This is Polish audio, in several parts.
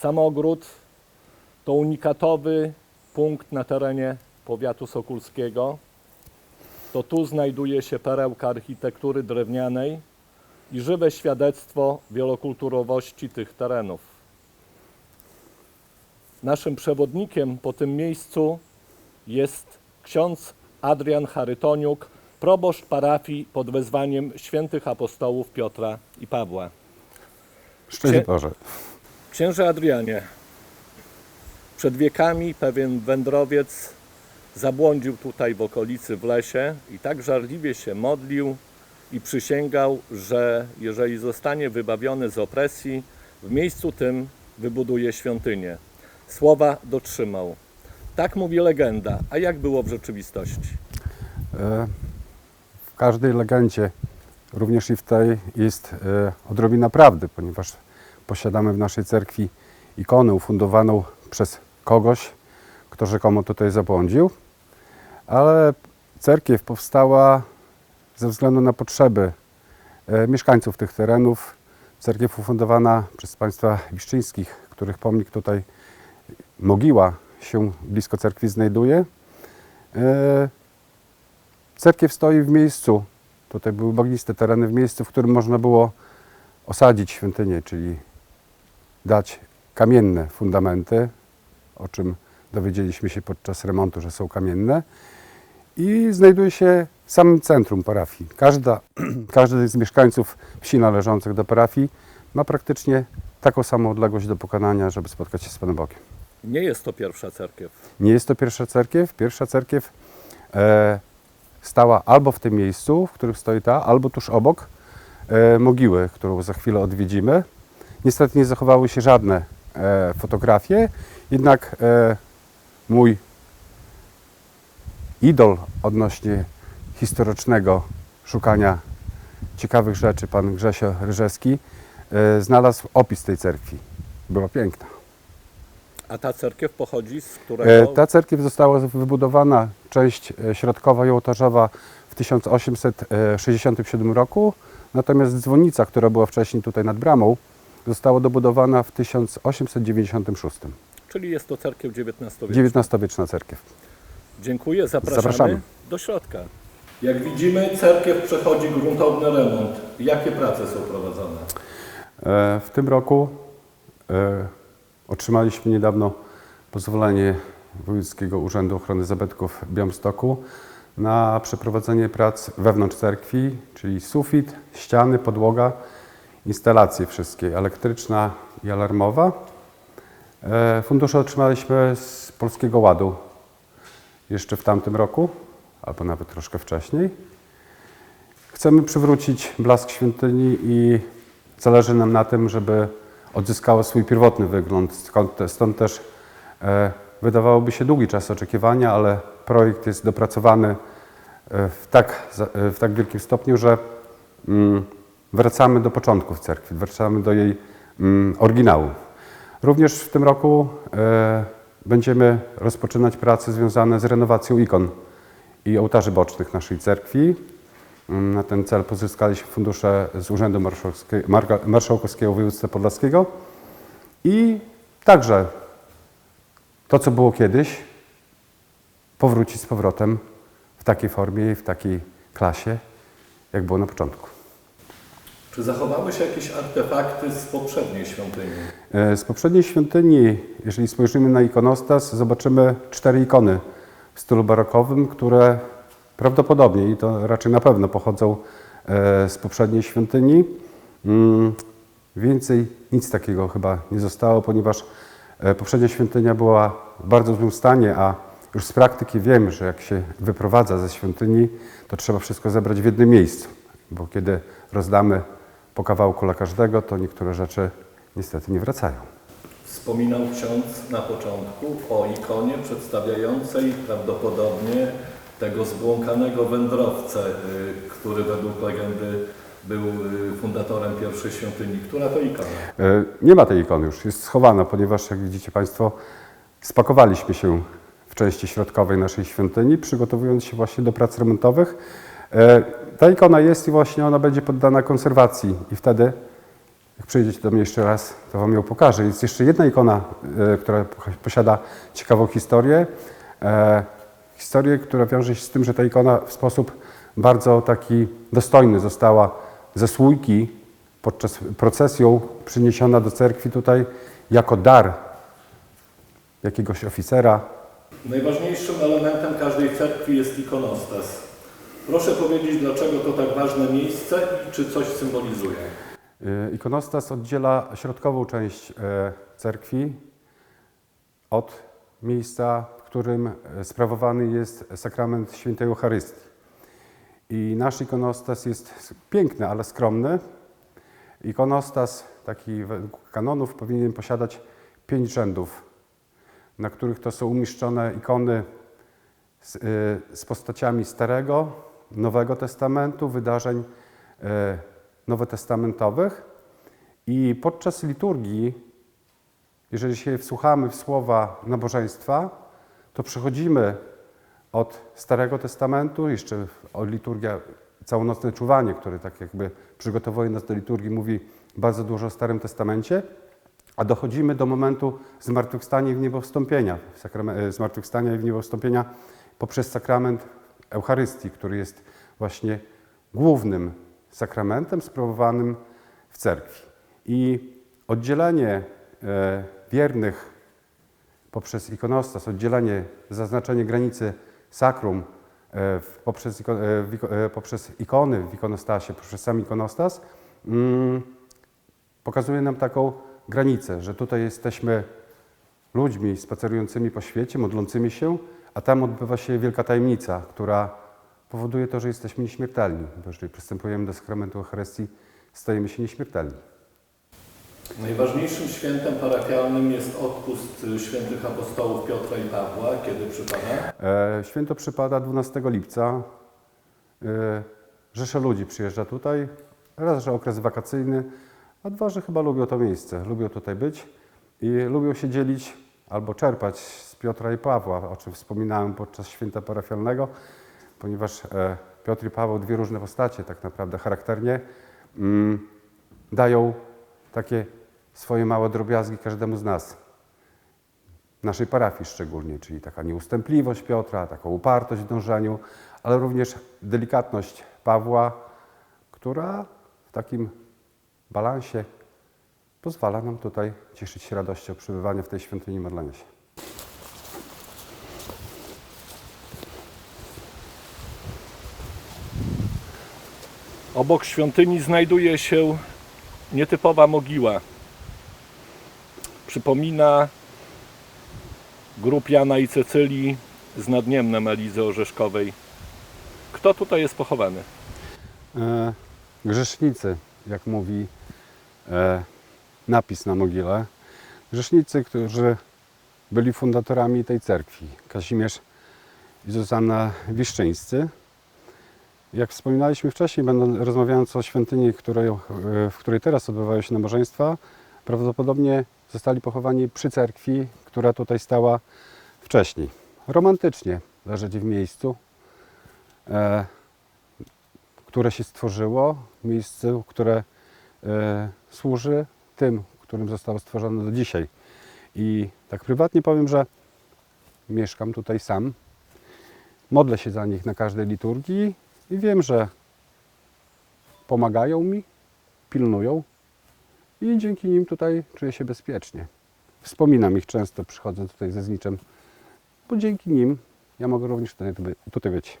Samogród to unikatowy punkt na terenie powiatu sokulskiego. To tu znajduje się perełka architektury drewnianej i żywe świadectwo wielokulturowości tych terenów. Naszym przewodnikiem po tym miejscu jest ksiądz Adrian Charytoniuk, proboszcz parafii pod wezwaniem świętych apostołów Piotra i Pawła. Szczęść Boże. Księże Adrianie, przed wiekami pewien wędrowiec zabłądził tutaj w okolicy w lesie i tak żarliwie się modlił i przysięgał, że jeżeli zostanie wybawiony z opresji, w miejscu tym wybuduje świątynię. Słowa dotrzymał. Tak mówi legenda, a jak było w rzeczywistości? E, W każdej legendzie, również i w tej, jest e, odrobina prawdy, ponieważ posiadamy w naszej cerkwi ikonę ufundowaną przez kogoś, kto rzekomo tutaj zabłądził, ale cerkiew powstała ze względu na potrzeby e, mieszkańców tych terenów. Cerkiew ufundowana przez państwa wiszczyńskich, których pomnik tutaj, mogiła się blisko cerkwi znajduje. E, Cerkiew stoi w miejscu, tutaj były bagniste tereny, w miejscu, w którym można było osadzić świątynię, czyli dać kamienne fundamenty, o czym dowiedzieliśmy się podczas remontu, że są kamienne. I znajduje się w samym centrum parafii. Każda, każdy z mieszkańców wsi należących do parafii ma praktycznie taką samą odległość do pokonania, żeby spotkać się z Panem Bogiem. Nie jest to pierwsza cerkiew. Nie jest to pierwsza cerkiew. Pierwsza cerkiew e, stała albo w tym miejscu, w którym stoi ta, albo tuż obok e, mogiły, którą za chwilę odwiedzimy. Niestety nie zachowały się żadne e, fotografie, jednak e, mój idol odnośnie historycznego szukania ciekawych rzeczy, pan Grzesio Ryżewski, e, znalazł opis tej cerkwi. Była piękna. A ta cerkiew pochodzi z którego? E, Ta cerkiew została wybudowana, część e, środkowa i ołtarzowa w 1867 roku, natomiast dzwonnica, która była wcześniej tutaj nad bramą, została dobudowana w 1896. Czyli jest to cerkiew XIX-wieczna. XIX-wieczna cerkiew. Dziękuję, zapraszamy, Zapraszamy. do środka. Jak widzimy, cerkiew przechodzi gruntowny remont. Jakie prace są prowadzone? E, W tym roku e, otrzymaliśmy niedawno pozwolenie Wojewódzkiego Urzędu Ochrony Zabytków w Białymstoku na przeprowadzenie prac wewnątrz cerkwi, czyli sufit, ściany, podłoga, instalacje wszystkie, elektryczna i alarmowa. E, Fundusze otrzymaliśmy z Polskiego Ładu jeszcze w tamtym roku, albo nawet troszkę wcześniej. Chcemy przywrócić blask świątyni i zależy nam na tym, żeby odzyskała swój pierwotny wygląd. Stąd też e, wydawałoby się długi czas oczekiwania, ale projekt jest dopracowany e, w tak, w tak wielkim stopniu, że mm, wracamy do początków cerkwi, wracamy do jej mm, oryginału. Również w tym roku e, będziemy rozpoczynać prace związane z renowacją ikon i ołtarzy bocznych naszej cerkwi. Mm, Na ten cel pozyskaliśmy fundusze z Urzędu Marszałkowskiego Województwa Podlaskiego i także to, co było kiedyś, powrócić z powrotem w takiej formie i w takiej klasie, jak było na początku. Czy zachowały się jakieś artefakty z poprzedniej świątyni? E, Z poprzedniej świątyni, jeżeli spojrzymy na ikonostas, zobaczymy cztery ikony w stylu barokowym, które prawdopodobnie i to raczej na pewno pochodzą e, z poprzedniej świątyni. Mm, Więcej nic takiego chyba nie zostało, ponieważ e, poprzednia świątynia była w bardzo złym stanie, a już z praktyki wiemy, że jak się wyprowadza ze świątyni, to trzeba wszystko zebrać w jednym miejscu, bo kiedy rozdamy po kawałku dla każdego, to niektóre rzeczy niestety nie wracają. Wspominał ksiądz na początku o ikonie przedstawiającej prawdopodobnie tego zbłąkanego wędrowcę, y, który według legendy był y, fundatorem pierwszej świątyni. Która to ikona? E, Nie ma tej ikony już, jest schowana, ponieważ jak widzicie Państwo, spakowaliśmy się w części środkowej naszej świątyni, przygotowując się właśnie do prac remontowych. Ta ikona jest i właśnie ona będzie poddana konserwacji i wtedy Jak przyjdziecie do mnie jeszcze raz, to Wam ją pokażę. Jest jeszcze jedna ikona, e, która po- posiada ciekawą historię. E, historię, która wiąże się z tym, że ta ikona w sposób bardzo taki dostojny została ze słójki podczas procesją przyniesiona do cerkwi tutaj jako dar jakiegoś oficera. Najważniejszym elementem każdej cerkwi jest ikonostas. Proszę powiedzieć, dlaczego to tak ważne miejsce i czy coś symbolizuje? Y, Ikonostas oddziela środkową część e, cerkwi od miejsca, w którym e, sprawowany jest sakrament świętej Eucharystii. I nasz ikonostas jest piękny, ale skromny. Ikonostas, taki według kanonów, powinien posiadać pięć rzędów, na których to są umieszczone ikony z, y, z postaciami Starego, Nowego Testamentu, wydarzeń y, nowotestamentowych. I podczas liturgii, jeżeli się wsłuchamy w słowa nabożeństwa, to przechodzimy od Starego Testamentu, jeszcze o liturgia, całonocne czuwanie, które tak jakby przygotowuje nas do liturgii, mówi bardzo dużo o Starym Testamencie, a dochodzimy do momentu zmartwychwstania i w niebo e, zmartwychwstania i w niebo poprzez sakrament Eucharystii, który jest właśnie głównym sakramentem sprawowanym w cerkwi. I oddzielenie e, wiernych poprzez ikonostas, oddzielenie, zaznaczenie granicy sakrum e, poprzez, e, poprzez ikony w ikonostasie, poprzez sam ikonostas, mm, pokazuje nam taką granicę, że tutaj jesteśmy ludźmi spacerującymi po świecie, modlącymi się, a tam odbywa się wielka tajemnica, która powoduje to, że jesteśmy nieśmiertelni. Bo jeżeli przystępujemy do sakramentu Eucharystii, stajemy się nieśmiertelni. Najważniejszym świętem parafialnym jest odpust y, świętych apostołów Piotra i Pawła, kiedy przypada. E, Święto przypada 12 lipca. E, Rzesze ludzi przyjeżdża tutaj. Raz, że okres wakacyjny, a dwa, że chyba lubią to miejsce. Lubią tutaj być i lubią się dzielić albo czerpać z Piotra i Pawła, o czym wspominałem podczas święta parafialnego, ponieważ e, Piotr i Paweł, dwie różne postacie tak naprawdę charakternie, mm, dają takie swoje małe drobiazgi każdemu z nas. Naszej parafii szczególnie, czyli taka nieustępliwość Piotra, taką upartość w dążeniu, ale również delikatność Pawła, która w takim balansie pozwala nam tutaj cieszyć się radością przebywania w tej świątyni modlenia się. Obok świątyni znajduje się nietypowa mogiła. Przypomina grup Jana i Cecylii z Nadniemnem Elizy Orzeszkowej. Kto tutaj jest pochowany? E, grzesznicy, jak mówi e, napis na mogile. Grzesznicy, którzy byli fundatorami tej cerkwi. Kazimierz i Zuzanna Wiszczyńscy. Jak wspominaliśmy wcześniej, będąc, rozmawiając o świątyni, której, e, w której teraz odbywają się nabożeństwa, prawdopodobnie zostali pochowani przy cerkwi, która tutaj stała wcześniej. Romantycznie leżeć w miejscu, e, które się stworzyło, miejscu, które e, służy tym, którym zostało stworzone do dzisiaj. I tak prywatnie powiem, że mieszkam tutaj sam. Modlę się za nich na każdej liturgii i wiem, że pomagają mi, pilnują i dzięki nim tutaj czuję się bezpiecznie. Wspominam ich często, przychodząc tutaj ze zniczem, bo dzięki nim ja mogę również tutaj, tutaj być.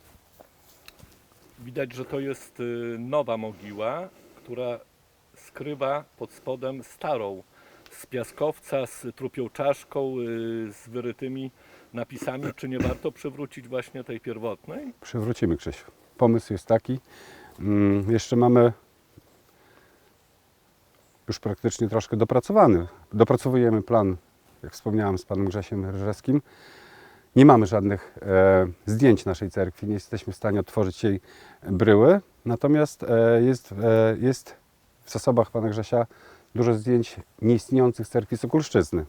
Widać, że to jest y, nowa mogiła, która skrywa pod spodem starą z piaskowca, z trupią czaszką, y, z wyrytymi napisami. Czy nie warto przywrócić właśnie tej pierwotnej? Przywrócimy Krzysiu. Pomysł jest taki. Mm, Jeszcze mamy już praktycznie troszkę dopracowany. Dopracowujemy plan, jak wspomniałem z panem Grzesiem Ryżewskim. Nie mamy żadnych e, zdjęć naszej cerkwi, nie jesteśmy w stanie otworzyć jej bryły. Natomiast e, jest, e, jest w zasobach pana Grzesia dużo zdjęć nieistniejących z cerkwi Sokulszczyzny.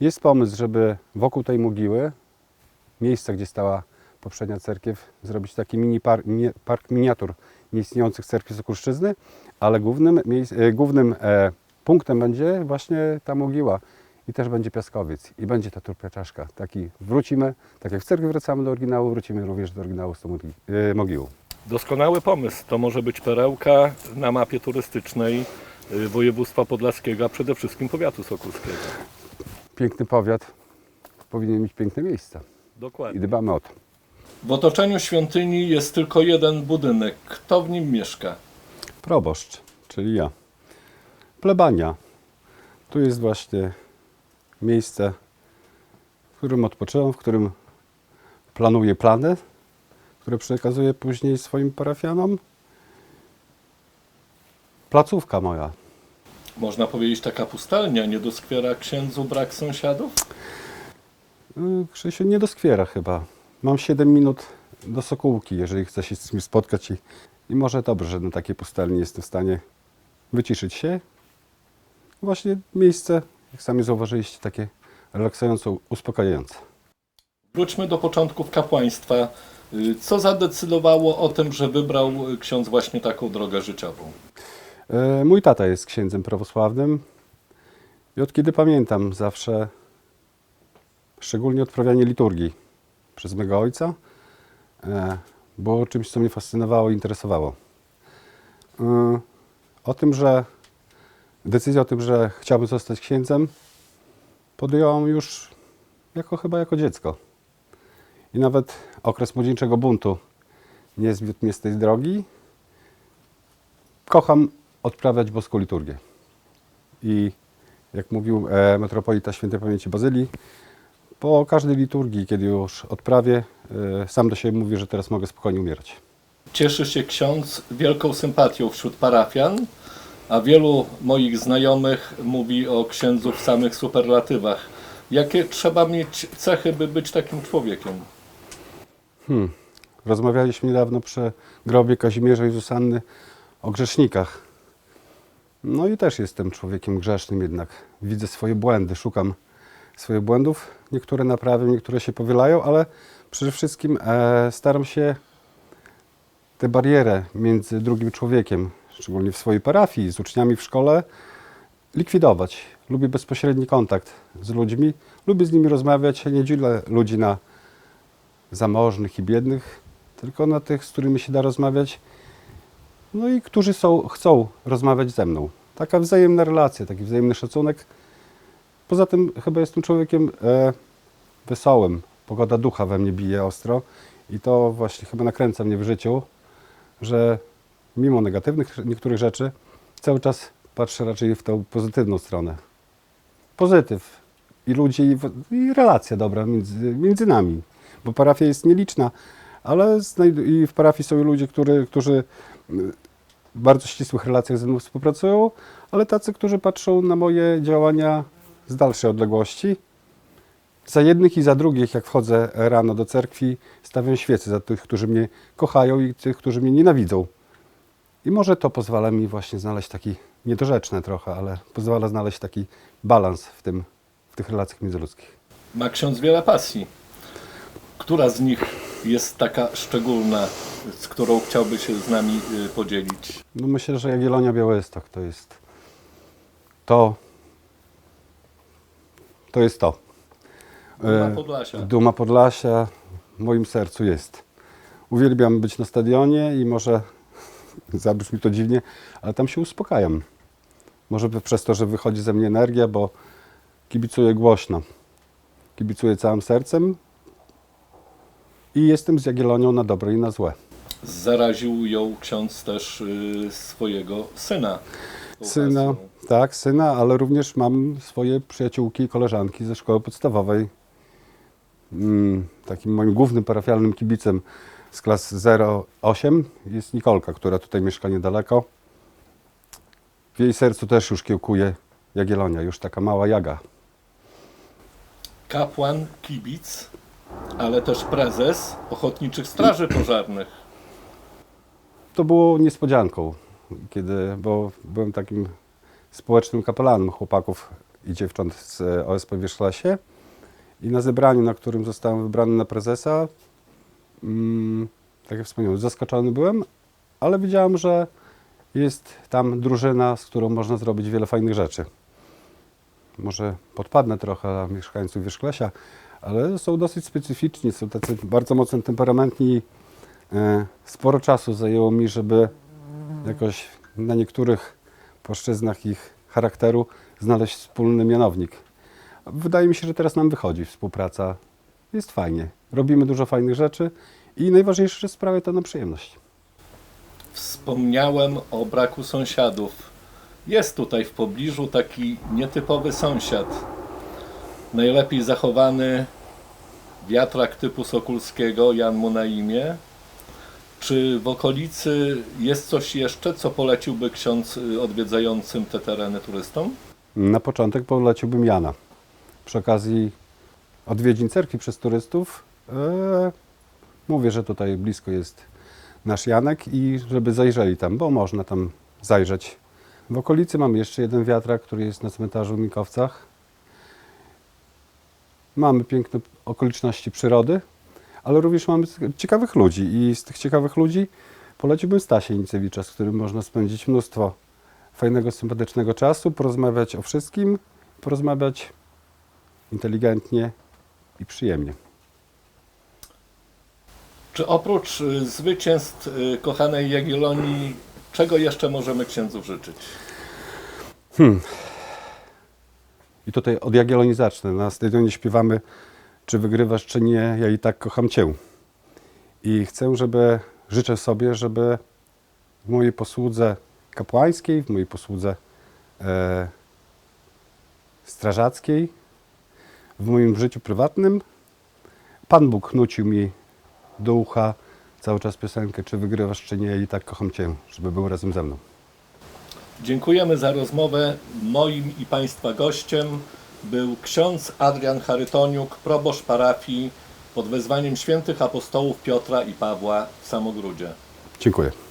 Jest pomysł, żeby wokół tej mogiły miejsca, gdzie stała poprzednia cerkiew, zrobić taki mini park, park miniatur nieistniejących cerkwi z Okulszczyzny, ale głównym, e, głównym e, punktem będzie właśnie ta mogiła. I też będzie piaskowiec. I będzie ta turpia czaszka. Taki wrócimy, tak jak w cerkwi wracamy do oryginału, wrócimy również do oryginału z tą e, mogiłą. Doskonały pomysł. To może być perełka na mapie turystycznej y, województwa podlaskiego, a przede wszystkim powiatu sokulskiego. Piękny powiat powinien mieć piękne miejsca. I Dokładnie. dbamy o to. W otoczeniu świątyni jest tylko jeden budynek. Kto w nim mieszka? Proboszcz, czyli ja. Plebania. Tu jest właśnie miejsce, w którym odpoczywam, w którym planuję plany, które przekazuję później swoim parafianom. Placówka moja. Można powiedzieć taka pustelnia, nie doskwiera księdzu brak sąsiadów? Y, Krzysiu nie doskwiera chyba. Mam 7 minut do Sokółki, jeżeli chce się z kimś spotkać i, i może dobrze, że na takiej pustelni jestem w stanie wyciszyć się. Właśnie miejsce, jak sami zauważyliście, takie relaksująco, uspokajające. Wróćmy do początków kapłaństwa. Y, Co zadecydowało o tym, że wybrał y, ksiądz właśnie taką drogę życiową? E, Mój tata jest księdzem prawosławnym i od kiedy pamiętam zawsze, szczególnie odprawianie liturgii przez mego ojca, e, było czymś, co mnie fascynowało i interesowało. E, O tym, że decyzję o tym, że chciałbym zostać księdzem, podjąłem już jako chyba jako dziecko. I nawet okres młodzieńczego buntu nie zwiódł mnie z tej drogi, kocham odprawiać boską liturgię. I jak mówił e, metropolita świętej pamięci Bazylii, po każdej liturgii, kiedy już odprawię, e, sam do siebie mówię, że teraz mogę spokojnie umierać. Cieszy się ksiądz wielką sympatią wśród parafian, a wielu moich znajomych mówi o księdzu w samych superlatywach. Jakie trzeba mieć cechy, by być takim człowiekiem? Rozmawialiśmy niedawno przy grobie Kazimierza i Zuzanny o grzesznikach. No i też jestem człowiekiem grzesznym jednak. Widzę swoje błędy, szukam swoich błędów. Niektóre naprawiam, niektóre się powielają, ale przede wszystkim e, staram się tę barierę między drugim człowiekiem, szczególnie w swojej parafii, z uczniami w szkole, likwidować. Lubię bezpośredni kontakt z ludźmi, lubię z nimi rozmawiać, nie dzielę ludzi na zamożnych i biednych, tylko na tych, z którymi się da rozmawiać, no i którzy są, chcą rozmawiać ze mną. Taka wzajemna relacja, taki wzajemny szacunek. Poza tym chyba jestem człowiekiem e, wesołym. Pogoda ducha we mnie bije ostro i to właśnie chyba nakręca mnie w życiu, że mimo negatywnych niektórych rzeczy cały czas patrzę raczej w tą pozytywną stronę. Pozytyw i ludzi, i, i relacja dobra między, między nami, bo parafia jest nieliczna, ale i w parafii są ludzie, który, którzy w bardzo ścisłych relacjach ze mną współpracują, ale tacy, którzy patrzą na moje działania z dalszej odległości. Za jednych i za drugich, jak wchodzę rano do cerkwi, stawiam świece za tych, którzy mnie kochają i tych, którzy mnie nienawidzą. I może to pozwala mi właśnie znaleźć taki, niedorzeczne trochę, ale pozwala znaleźć taki balans w, tym, w tych relacjach międzyludzkich. Ma ksiądz wiele pasji. Która z nich jest taka szczególna, z którą chciałby się z nami y, podzielić? No myślę, że Jagiellonia Białystok to jest to, to jest to. Duma E, Podlasia. Duma Podlasia w moim sercu jest. Uwielbiam być na stadionie i może zabrzmi to dziwnie, ale tam się uspokajam. Może przez to, że wychodzi ze mnie energia, bo kibicuję głośno. Kibicuję całym sercem i jestem z Jagiellonią na dobre i na złe. Zaraził ją ksiądz też y, swojego syna. tą Syna, pasją. tak, syna, ale również mam swoje przyjaciółki i koleżanki ze szkoły podstawowej. Mm, takim moim głównym parafialnym kibicem z klas 08 jest Nikolka, która tutaj mieszka niedaleko. W jej sercu też już kiełkuje Jagielonia, już taka mała jaga. Kapłan, kibic, ale też prezes Ochotniczych Straży Pożarnych. To było niespodzianką, kiedy, bo byłem takim społecznym kapelanem chłopaków i dziewcząt z e, OSP Wierzchlasie i na zebraniu, na którym zostałem wybrany na prezesa, mm, tak jak wspomniałem, zaskoczony byłem, ale wiedziałem, że jest tam drużyna, z którą można zrobić wiele fajnych rzeczy. Może podpadnę trochę mieszkańców Wierzchlesia, ale są dosyć specyficzni, są tacy bardzo mocno temperamentni. E, Sporo czasu zajęło mi, żeby jakoś na niektórych płaszczyznach ich charakteru znaleźć wspólny mianownik. Wydaje mi się, że teraz nam wychodzi współpraca. Jest fajnie. Robimy dużo fajnych rzeczy i najważniejsze, że sprawia to na przyjemność. Wspomniałem o braku sąsiadów. Jest tutaj w pobliżu taki nietypowy sąsiad. Najlepiej zachowany wiatrak typu Sokulskiego, Jan mu na imię. Czy w okolicy jest coś jeszcze, co poleciłby ksiądz y, odwiedzającym te tereny turystom? Na początek poleciłbym Jana. Przy okazji odwiedzin cerkwi przez turystów e, mówię, że tutaj blisko jest nasz Janek i żeby zajrzeli tam, bo można tam zajrzeć. W okolicy mamy jeszcze jeden wiatrak, który jest na cmentarzu w Mikowcach. Mamy piękne okoliczności przyrody, ale również mamy ciekawych ludzi i z tych ciekawych ludzi poleciłbym Stasia Nicewicza, z którym można spędzić mnóstwo fajnego, sympatycznego czasu, porozmawiać o wszystkim, porozmawiać inteligentnie i przyjemnie. Czy oprócz y, zwycięstw y, kochanej Jagiellonii, czego jeszcze możemy księdzu życzyć? I tutaj od Jagiellonii zacznę. Na stadionie śpiewamy, czy wygrywasz, czy nie, ja i tak kocham Cię. I chcę, żeby, życzę sobie, żeby w mojej posłudze kapłańskiej, w mojej posłudze e, strażackiej, w moim życiu prywatnym Pan Bóg nucił mi do ucha cały czas piosenkę, czy wygrywasz, czy nie, ja i tak kocham Cię, żeby był razem ze mną. Dziękujemy za rozmowę. Moim i Państwa gościem był ksiądz Adrian Charytoniuk, proboszcz parafii pod wezwaniem świętych apostołów Piotra i Pawła w Samogródzie. Dziękuję.